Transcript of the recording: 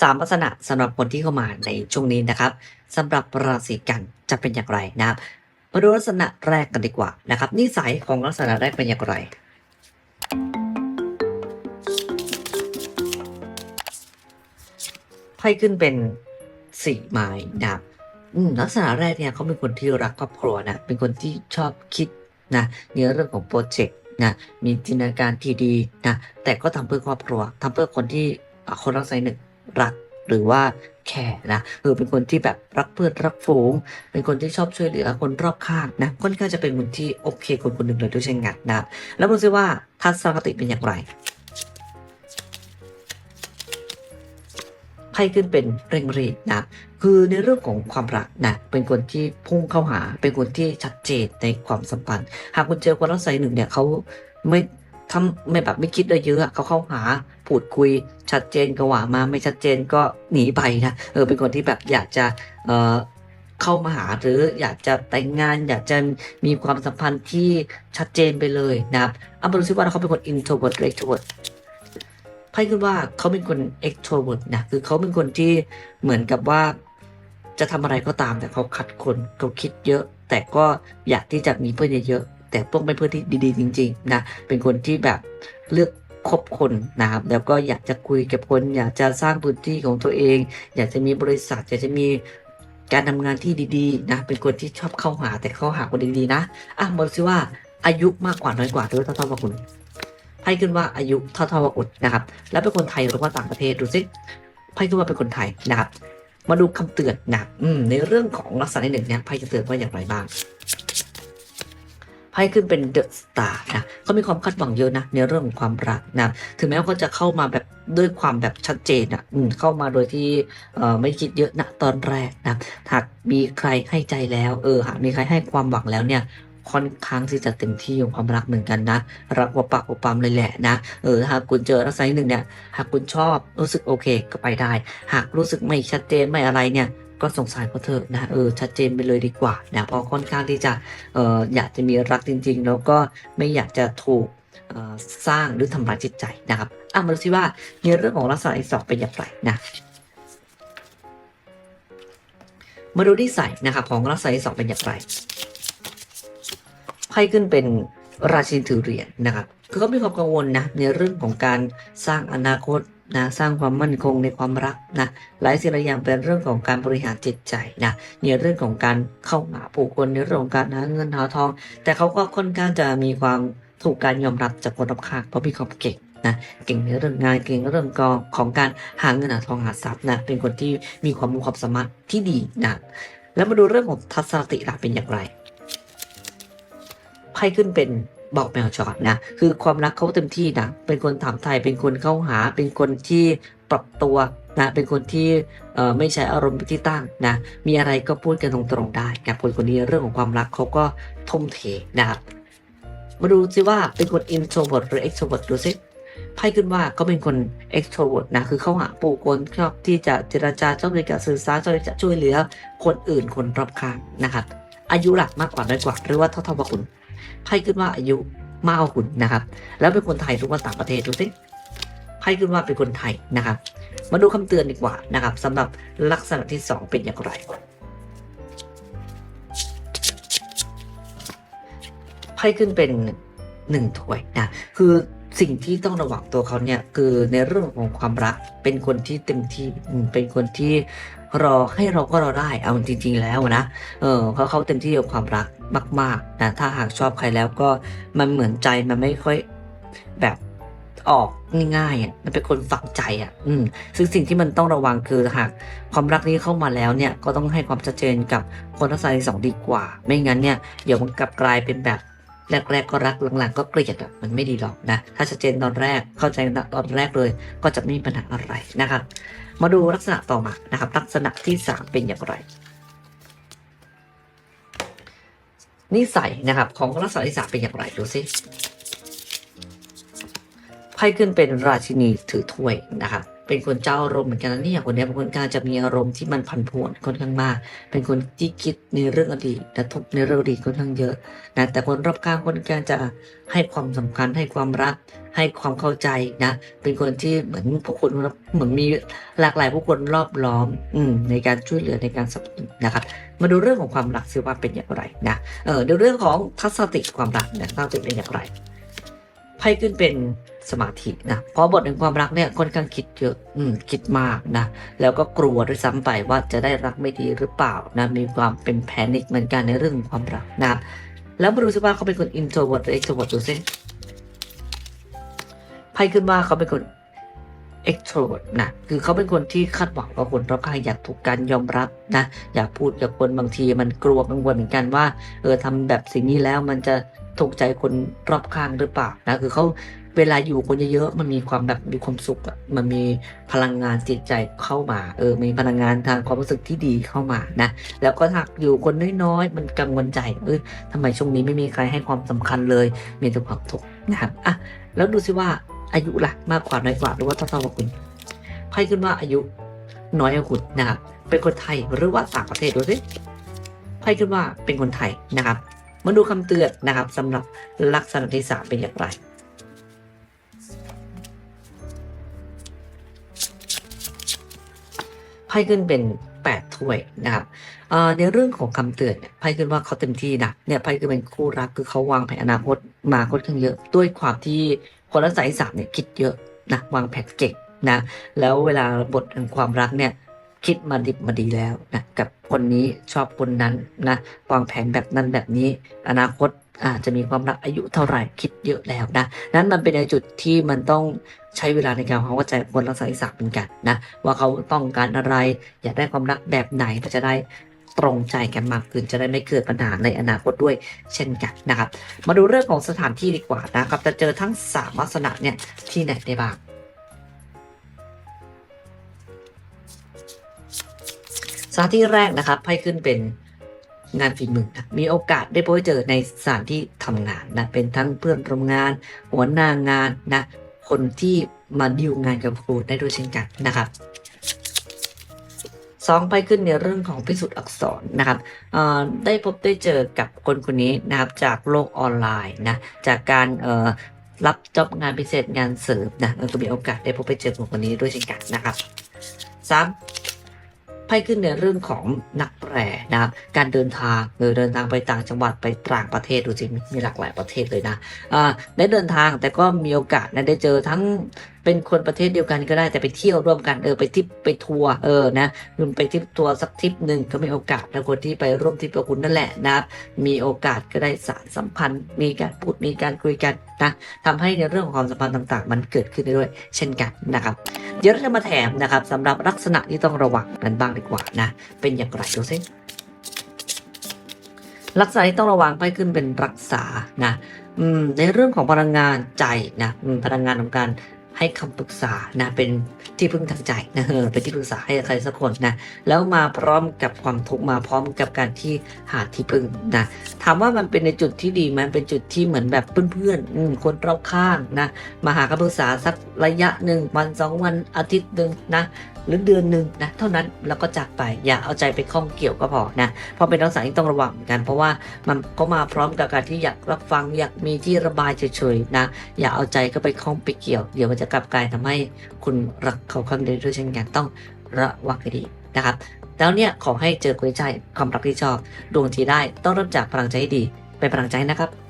สามลักษณะสำหรับคนที่เข้ามาในช่วงนี้นะครับสำหรับราศีกันจะเป็นอย่างไรนะครับมาดูลักษณะแรกกันดีกว่านะครับนิสัยของลักษณะแรกเป็นอย่างไรไพ่ขึ้นเป็นสี่ไม้นะครับลักษณะแรกเนี่ยเขาเป็นคนที่รักครอบครัวนะเป็นคนที่ชอบคิดนะในเรื่องของโปรเจกต์นะมีจินตนาการที่ดีนะแต่ก็ทำเพื่อครอบครัวทำเพื่อคนที่คนรักใครหนึ่ง รักหรือว่าแคร์นะเออเป็นคนที่แบบรักเพื่อนรักฝูง เป็นคนที่ชอบช่วยเหลือคนรอบข้างนะค่อนข้างจะเป็นคนที่โอเคคนคนหนึ่งเลยด้วยเช่นกันนะแล้วมาดูซิว่าทัศนคติเป็นอย่างไรไพ่ขึ้นเป็นเร่งรีบนะ คือในเรื่องของความรักนะ เป็นคนที่พุ่งเข้าหา เป็นคนที่ชัดเจนในความสัมพันธ์ หากคุณเจอคนรักใครหนึ่งเนี่ยเขาไม่ ทำไม่แบบไม่คิดเลยเยอะเขาเข้าหาพูดคุยชัดเจนก็ว่ามาไม่ชัดเจนก็หนีไปนะเออเป็นคนที่แบบอยากจะเออเข้ามาหาหรืออยากจะแต่งงาน อยากจะมีความสัมพันธ์ที่ชัดเจนไปเลยนะครับเอามาดูซิว่าเขาเป็นคน introvert หรือ extrovert ไพ่ขึ้นว่าเขาเป็นคน extrovert นะคือเขาเป็นคนที่เหมือนกับว่าจะทำอะไรก็ตามแต่เขาขัดคนเขาคิดเยอะ แต่ก็อยากที่จะมีเพื่อนเยอะ แต่ต้องเป็นเพื่อนที่ดีๆ จริง ๆ นะ เป็นคนที่แบบเลือกคบคนนะครับแล้วก็อยากจะคุยกับคน อยากจะสร้างพื้นที่ของตัวเอง อยากจะมีบริษัทอยากจะมีการทำงานที่ดีๆนะเป็นคนที่ชอบเข้าหาแต่เข้าหาคนดีๆนะอะบอกซิว่าอายุมากกว่าน้อยกว่าหรือเท่าๆกับคุณไพ่ขึ้นว่าอายุเท่าๆกับอุดนะครับ แล้วเป็นคนไทยหรือว่าต่างประเทศดูสิไพ่ขึ้นว่าเป็นคนไทยนะครับ มาดูคำเตือนนะอืมในเรื่องของลักษณะที่หนึ่งเนี่ยไพ่จะเตือนว่าอย่างไรบ้าง ไพ่ขึ้นเป็นเดอะสตาร์นะเขามีความคาดหวังเยอะนะในเรื่องของความรักนะถึงแม้ว่าเขาจะเข้ามาแบบด้วยความแบบชัดเจนอะอืมเข้ามาโดยที่เอ่อไม่คิดเยอะนะตอนแรกนะหากมีใครให้ใจแล้วเออหากมีใครให้ความหวังแล้วเนี่ยค่อนข้างที่จะเต็มที่ของความรักเหมือนกันนะ รักว่าปากว่าปั๊มเลยแหละนะเออหากคุณเจอลักษณะที่หนึ่งเนี่ยหากคุณชอบรู้สึกโอเคก็ไปได้ หากรู้สึกไม่ชัดเจนไม่อะไรเนี่ย ก็สงสารเขาเถอะนะเออชัดเจนไปเลยดีกว่านะเพราะค่อนข้างที่จะเอออยากจะมีรักจริง ๆ แล้วก็ไม่อยากจะถูกสร้างหรือทำร้ายจิตใจนะครับอะมาดูซิว่าในเรื่องของลักษณะที่สองเป็นอย่างไรนะมาดูที่ใส่นะครับของลักษณะที่สองเป็นอย่างไรไพ่ขึ้นเป็นราชินถือเหรียญนะครับคือเขามีความกังวลนะในเรื่องของการสร้างอนาคต นะสร้างความมั่นคงในความรักนะหลายสิ่งหลายอย่างเป็นเรื่องของการบริหารจิตใจนะในเรื่องของการเข้าหาผู้คนในเรื่องของการหาเงินหาทอง แต่เขาก็ค่อนข้างจะมีความถูกการยอมรับจากคนรอบข้างเพราะมีความเก่งนะเก่งในเรื่องงานเก่งในเรื่องกองของการหาเงินหาทองหาทรัพย์นะเป็นคนที่มีความรู้ความสามารถที่ดีนะแล้วมาดูเรื่องของทัศนคติล่ะเป็นอย่างไรไพ่ขึ้นเป็น บอกแมวจอดนะคือความรักเขาเต็มที่นะเป็นคนถามไทยเป็นคนเข้าหา เป็นคนที่ปรับตัวนะเป็นคนที่ไม่ใช้อารมณ์เป็นที่ตั้งนะมีอะไรก็พูดกันตรงๆได้กับคนคนนี้เรื่องของความรักเขาก็ทุ่มเทนะครับมาดูซิว่าเป็นคน introvert หรือ extrovert ดูซิไพ่ขึ้นว่าเขาเป็นคน extrovert นะ คือเข้าหาผู้คนชอบที่จะเจรจาชอบในการสื่อสารชอบที่จะช่วยเหลือคนอื่นคนรอบข้างนะครับ อายุหลักมากกว่าน้อยกว่า หรือว่าเท่าๆกับคุณไพ่ขึ้นว่าอายุมากกว่าคุณนะครับ แล้วเป็นคนไทยหรือว่าต่างประเทศดูสิไพ่ขึ้นว่าเป็นคนไทยนะครับ มาดูคำเตือนดีกว่านะครับสำหรับลักษณะที่สองเป็นอย่างไรไพ่ขึ้นเป็นหนึ่งถ้วยนะคือ สิ่งที่ต้องระวังตัวเขาเนี่ยคือในเรื่องของความรัก เป็นคนที่เต็มที่เป็นคนที่รอให้เราก็รอได้เอาจริง ๆ แล้วนะเออเขาเขาเต็มที่กับความรักมากๆนะถ้าหากชอบใครแล้วก็มันเหมือนใจมันไม่ค่อยแบบออกง่ายๆอะมันเป็นคนฝังใจอะ อืม ซึ่งสิ่งที่มันต้องระวังคือหากความรักนี้เข้ามาแล้วเนี่ยก็ต้องให้ความชัดเจนกับคนทั้งสาสองดีกว่า ไม่งั้นเนี่ยเดี๋ยวมันกลับกลายเป็นแบบ แรกๆก็รักหลังๆ ก็เกลียดอะมันไม่ดีหรอกนะถ้าชัดเจนตอนแรกเข้าใจตอนแรกเลย ก็จะไม่มีปัญหาอะไรนะครับ มาดูลักษณะต่อมานะครับ ลักษณะที่สามเป็นอย่างไรนิสัยนะครับ ของลักษณะที่สามเป็นอย่างไรดูสิไพ่ขึ้นเป็นราชินีถือถ้วยนะครับเป็นคนเจ้าอารมณ์เหมือนกันนะเนี่ยคนนี้เป็นคนกลางจะมีอารมณ์ที่มันผันผวนค่อนข้างมาก เป็นคนที่คิดในเรื่องอดีตและทุกในเรื่องอดีตค่อนข้างเยอะนะแต่คนรอบข้างคนกลางจะให้ความสำคัญให้ความรัก ให้ความเข้าใจนะ เป็นคนที่เหมือนผู้คนเหมือนมีหลากหลายผู้คนรอบล้อมอืมในการช่วยเหลือในการสนับสนุนนะครับมาดูเรื่องของความรักซิว่าเป็นอย่างไรนะเออในเรื่องของทัศนคติความรักเนี่ยทัศนคติเป็นอย่างไรไพ่ขึ้นเป็น สมาธินะเพราะบทแห่งความรักเนี่ยค่อนข้างคิดเยอะอืมคิดมากนะแล้วก็กลัวด้วยซ้ำไปว่าจะได้รักไม่ดีหรือเปล่านะมีความเป็นแพนิคเหมือนกันในเรื่องของความรักนะแล้วมาดูซิว่าเขาเป็นคนอินโทรเวิร์ดหรือเอ็กโทรเวิร์ดดูซิไพ่ขึ้นว่าเขาเป็นคน extrovert นะคือเขาเป็นคนที่คาดหวังว่าคนรอบข้างอยากถูกการยอมรับนะอยากพูดกับคนบางทีมันกลัวกังวลเหมือนกันว่าเออทำแบบสิ่งนี้แล้วมันจะถูกใจคนรอบข้างหรือเปล่านะคือเขา เวลาอยู่คนเยอะๆมันมีความแบบมีความสุขอะมันมีพลังงานจิตใจเข้ามา เออ มีพลังงานทางความรู้สึกที่ดีเข้ามานะ แล้วก็ถ้าอยู่คนน้อยๆ มันกังวลใจ เออทำไมช่วงนี้ไม่มีใครให้ความสำคัญเลย มีแต่ความทุกข์นะครับอะแล้วดูซิว่าอายุล่ะมากกว่าน้อยกว่าหรือว่าเท่าๆกับคุณไพ่ขึ้นว่าอายุน้อยกว่าคุณนะครับ เป็นคนไทยหรือว่าต่างประเทศดูสิไพ่ขึ้นว่าเป็นคนไทยนะครับ มาดูคำเตือนนะครับสำหรับลักษณะที่สามเป็นอย่างไร พ่ขึ้นเป็นแปดถ้วยนะครับเอ่อในเรื่องของคำเตือนเนี่ยไพ่ขึ้นว่าเขาเต็มที่นะเนี่ยไพ่คือเป็นคู่รักคือเขาวางแผนอนาคตมาค่อนข้างเยอะ ด้วยความที่คนรักษาสามเนี่ยคิดเยอะนะวางแผนเก่งนะแล้วเวลาบทแห่งความรักเนี่ยคิดมาดิบมาดีแล้วนะกับคนนี้ชอบคนนั้นนะวางแผนแบบนั้นแบบนี้ อนาคต อาจจะมีความรักอายุเท่าไหร่คิดเยอะแล้วนะนั้นมันเป็นในจุดที่มันต้องใช้เวลาในการเข้าใจคนรักษาที่สามเหมือนกันนะว่าเขาต้องการอะไรอยากได้ความรักแบบไหนก็จะได้ตรงใจกันมากขึ้นจะได้ไม่เกิดปัญหาในอนาคตด้วยเช่นกันนะครับ มาดูเรื่องของสถานที่ดีกว่านะครับจะเจอทั้งสามลักษณะเนี่ยที่ไหนได้บ้างสถานที่แรกนะครับไพ่ขึ้นเป็น งานฝีมือนะมีโอกาสได้พบเจอในสถานที่ทำงานนะเป็นทั้งเพื่อนร่วมงาน หัวหน้างานนะคนที่มาดิวงานกับครูได้ด้วยเช่นกันนะครับสองไปขึ้นในเรื่องของพิสูจน์อักษรนะครับได้พบได้เจอกับคนคนนี้นะครับจากโลกออนไลน์นะจากการรับจอบงานพิเศษงานเสริมนะเออก็มีโอกาสได้พบไปเจอคนคนนี้ด้วยเช่นกันนะครับสาม พ่ขึ้นในเรื่องของนักแปรนะครับการเดินทางหรือเดินทางไปต่างจังหวัดไปต่างประเทศดูสิมีหลากหลายประเทศเลยนะอ่าได้เดินทางแต่ก็มีโอกาสได้เจอทั้งเป็นคนประเทศเดียวกันก็ได้แต่ไปเที่ยวร่วมกันเออไปทริปไปทัวร์เออนะคุณไปทริปทัวร์สักทริปหนึ่งก็มีโอกาสแล้วคนที่ไปร่วมทริปกับคุณนั่นแหละนะมีโอกาสก็ได้สารสัมพันธ์ มีการพูดมีการคุยกันนะทำให้ในเรื่องของความสัมพันธ์ต่าง ๆ มันเกิดขึ้นได้ด้วย เช่นกันนะครับ เดี๋ยวเราจะมาแถมนะครับสำหรับลักษณะที่ต้องระวังกันบ้างดีกว่านะเป็นอย่างไรดูซิลักษณะที่ต้องระวังไปขึ้นเป็นรักษานะอืมในเรื่องของพลังงานใจนะพลังงานของการ ให้คำปรึกษานะเป็นที่พึ่งทางใจนะเออเป็นที่ปรึกษาให้ใครสักคนนะแล้วมาพร้อมกับความทุกข์มาพร้อมกับการที่หาที่พึ่งนะถามว่ามันเป็นในจุดที่ดีมันเป็นจุดที่เหมือนแบบเพื่อนๆคนรอบข้างนะมาหาคำปรึกษาสักระยะหนึ่งวันสองวันอาทิตย์หนึ่งนะ หรือเดือนหนึ่งนะเท่านั้นแล้วก็จากไปอย่าเอาใจไปข้องเกี่ยวก็พอนะเพราะเป็นลักษณะที่ต้องระวังเหมือนกัน เพราะว่ามันก็มาพร้อมกับการที่อยากรับฟังอยากมีที่ระบายเฉยๆนะอย่าเอาใจก็ไปคล้องไปเกี่ยว เดี๋ยวมันจะกลับกลายทำให้คุณรักเขาข้างเดียวด้วยเช่นกันต้องระวังให้ดีนะครับแล้วเนี่ยขอให้เจอคนใช่ความรักที่ชอบดวงที่ได้ต้องเริ่มจากพลังใจให้ดีเป็นพลังใจนะครับ